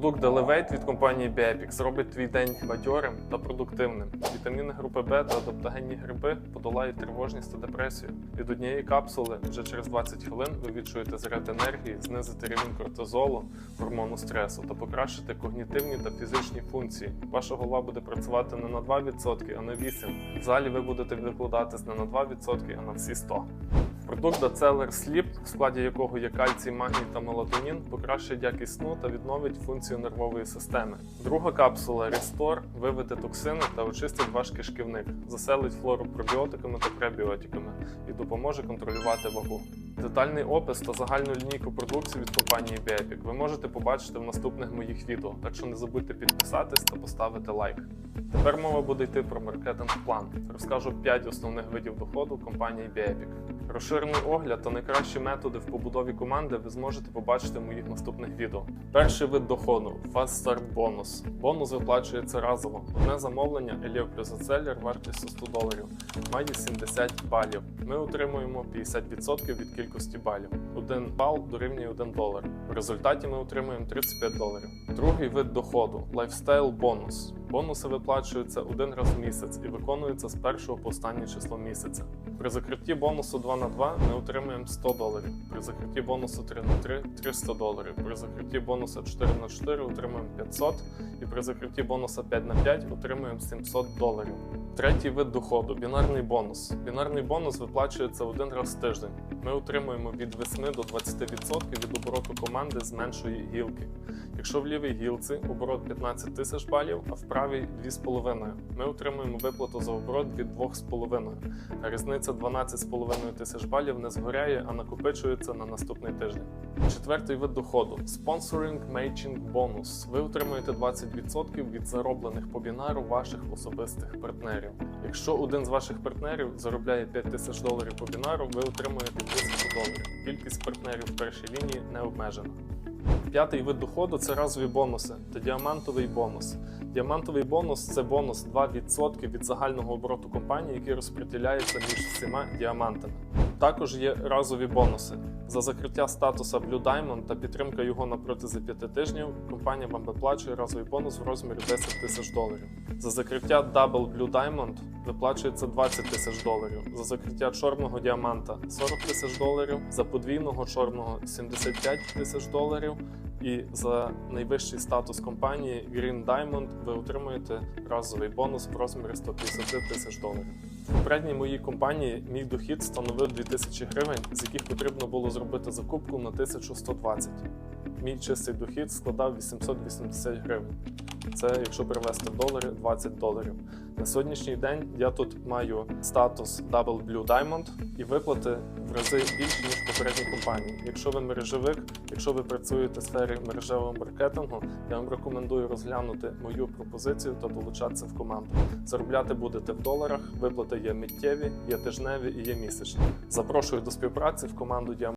Продукт Elevate від компанії Biopix зробить твій день бадьорим та продуктивним. Вітаміни групи Б та адаптогенні гриби подолають тривожність та депресію. Від однієї капсули вже через 20 хвилин ви відчуєте заряд енергії, знизите рівень кортизолу, гормону стресу та покращите когнітивні та фізичні функції. Ваша голова буде працювати не на 2%, а на 8%. В залі ви будете викладатись не на 2%, а на всі 100%. Продукт Дацелер Сліп, в складі якого є кальцій, магній та мелатонін, покращить якість сну та відновить функцію нервової системи. Друга капсула Restore виведе токсини та очистить ваш кишківник, заселить флору пробіотиками та пребіотиками і допоможе контролювати вагу. Детальний опис та загальну лінійку продукції від компанії Biopic ви можете побачити в наступних моїх відео, так що не забудьте підписатись та поставити лайк. Тепер мова буде йти про маркетинг-план. Розкажу 5 основних видів доходу компанії Biopic. Розширений огляд та найкращі методи в побудові команди ви зможете побачити в моїх наступних відео. Перший вид доходу Fast Start бонус. Бонус виплачується разово. Одне замовлення Ацелер вартістю 100 доларів. Має 70 балів. Ми отримуємо 50% від кількості балів. Один бал дорівнює 1 долар. В результаті ми отримуємо 35 доларів. Другий вид доходу лайфстайл бонус. Бонуси виплачуються один раз в місяць і виконуються з першого по останнє число місяця. При закритті бонусу 2 на 2 ми отримуємо 100 доларів. При закритті бонусу 3 на 3 – 300 доларів. При закритті бонуса 4 на 4 отримуємо 500 і при закритті бонуса 5 на 5 отримуємо 700 доларів. Третій вид доходу бінарний бонус. Бінарний бонус виплачується один раз в тиждень. Ми отримуємо від 8 до 20% від обороту команди з меншої гілки. Якщо в лівій гілці оборот 15 тисяч балів, а в правій 2,5, ми отримуємо виплату за оборот від 2,5. А різниця 12,5 тисяч балів не згоряє, а накопичується на наступний тиждень. Четвертий вид доходу Sponsoring Matching бонус. Ви отримуєте 20% від зароблених по бінару ваших особистих партнерів. Якщо один з ваших партнерів заробляє 5 тисяч доларів по бінару, ви отримуєте 1000 доларів. Кількість партнерів в першій лінії не обмежена. П'ятий вид доходу це разові бонуси та діамантовий бонус. Діамантовий бонус це бонус 2% від загального обороту компанії, який розподіляється між всіма діамантами. Також є разові бонуси. За закриття статуса Blue Diamond та підтримка його на протязі 5 тижнів компанія вам виплачує разовий бонус в розмірі 10 тисяч доларів. За закриття Double Blue Diamond виплачується 20 тисяч доларів. За закриття чорного діаманта 40 тисяч доларів, за подвійного чорного 75 тисяч доларів. І за найвищий статус компанії Green Diamond ви отримуєте разовий бонус в розмірі 150 тисяч доларів. В попередній моїй компанії мій дохід становив 2000 гривень, з яких потрібно було зробити закупку на 1120. Мій чистий дохід складав 880 гривень. Це, якщо перевести в долари, 20 доларів. На сьогоднішній день я тут маю статус Double Blue Diamond і виплати в рази більші, ніж в попередній компанії. Якщо ви мережевик, якщо ви працюєте в сфері мережевого маркетингу, я вам рекомендую розглянути мою пропозицію та долучатися в команду. Заробляти будете в доларах, виплати є миттєві, є тижневі і є місячні. Запрошую до співпраці в команду Діамант.